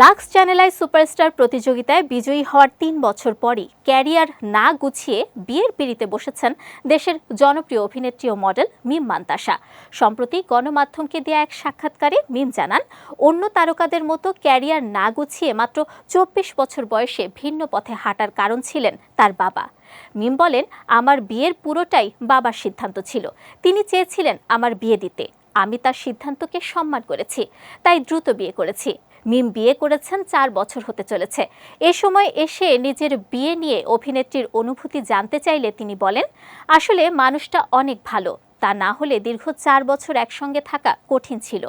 Lux Channel i superstar প্রতিযোগিতায় বিজয়ী হওয়ার তিন বছর পরই ক্যারিয়ার না গুছিয়ে বিয়ের পিড়িতে বসেছেন দেশের জনপ্রিয় অভিনেত্রী ও মডেল মিম মান্তাসা। সম্প্রতি গণমাধ্যমকে দেয়া এক সাক্ষাৎকারে মিম জানান, অন্য তারকাদের মতো ক্যারিয়ার না গুছিয়ে মাত্র চব্বিশ বছর বয়সে ভিন্ন পথে হাঁটার কারণ ছিলেন তার বাবা। মিম বলেন, আমার বিয়ের পুরোটাই বাবার সিদ্ধান্ত ছিল। তিনি চেয়েছিলেন আমার বিয়ে দিতে। আমি তার সিদ্ধান্তকে সম্মান করেছি, তাই দ্রুত বিয়ে করেছি। মিম বিয়ে করেছেন চার বছর হতে চলেছে। এ সময় এসে নিজের বিয়ে নিয়ে অভিনেত্রীর অনুভূতি জানতে চাইলে তিনি বলেন, আসলে মানুষটা অনেক ভালো। তা না হলে দীর্ঘ চার বছর একসঙ্গে থাকা কঠিন ছিল।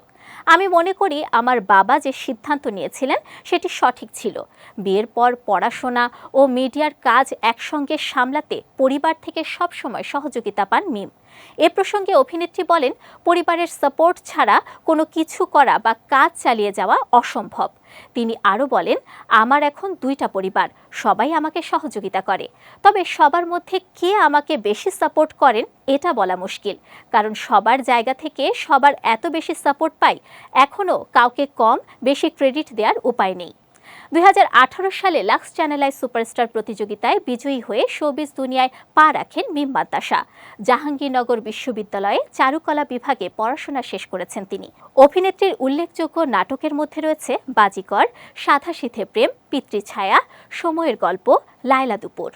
আমি মনে করি আমার বাবা যে সিদ্ধান্ত নিয়েছিলেন সেটি সঠিক ছিল। বিয়ের পর পড়াশোনা ও মিডিয়ার কাজ একসঙ্গে সামলাতে পরিবার থেকে সবসময় সহযোগিতা পান মিম। এ প্রসঙ্গে অভিনেত্রী বলেন, পরিবারের সাপোর্ট ছাড়া কোনো কিছু করা বা কাজ চালিয়ে যাওয়া অসম্ভব। তিনি আরও বলেন, আমার এখন দুইটা পরিবার, সবাই আমাকে সহযোগিতা করে। তবে সবার মধ্যে কে আমাকে বেশি সাপোর্ট করেন, এটা বলা মুশকিল। কারণ সবার জায়গা থেকে সবার এত বেশি সাপোর্ট পাই এখনও কাউকে কম, বেশি ক্রেডিট দেওয়ার উপায় নেই। দুই হাজার আঠারো সালে লাক্স চ্যানেলাই সুপারস্টার প্রতিযোগিতায় বিজয়ী হয়ে শোবিজ দুনিয়ায় পা রাখেন মিম মাদ্দাসা। জাহাঙ্গীরনগর বিশ্ববিদ্যালয়ে চারুকলা বিভাগে পড়াশোনা শেষ করেছেন তিনি। অভিনেত্রীর উল্লেখযোগ্য নাটকের মধ্যে রয়েছে বাজিকর সাধাশিথে প্রেম, পিতৃছায়া, সময়ের গল্প, লায়লা দুপুর।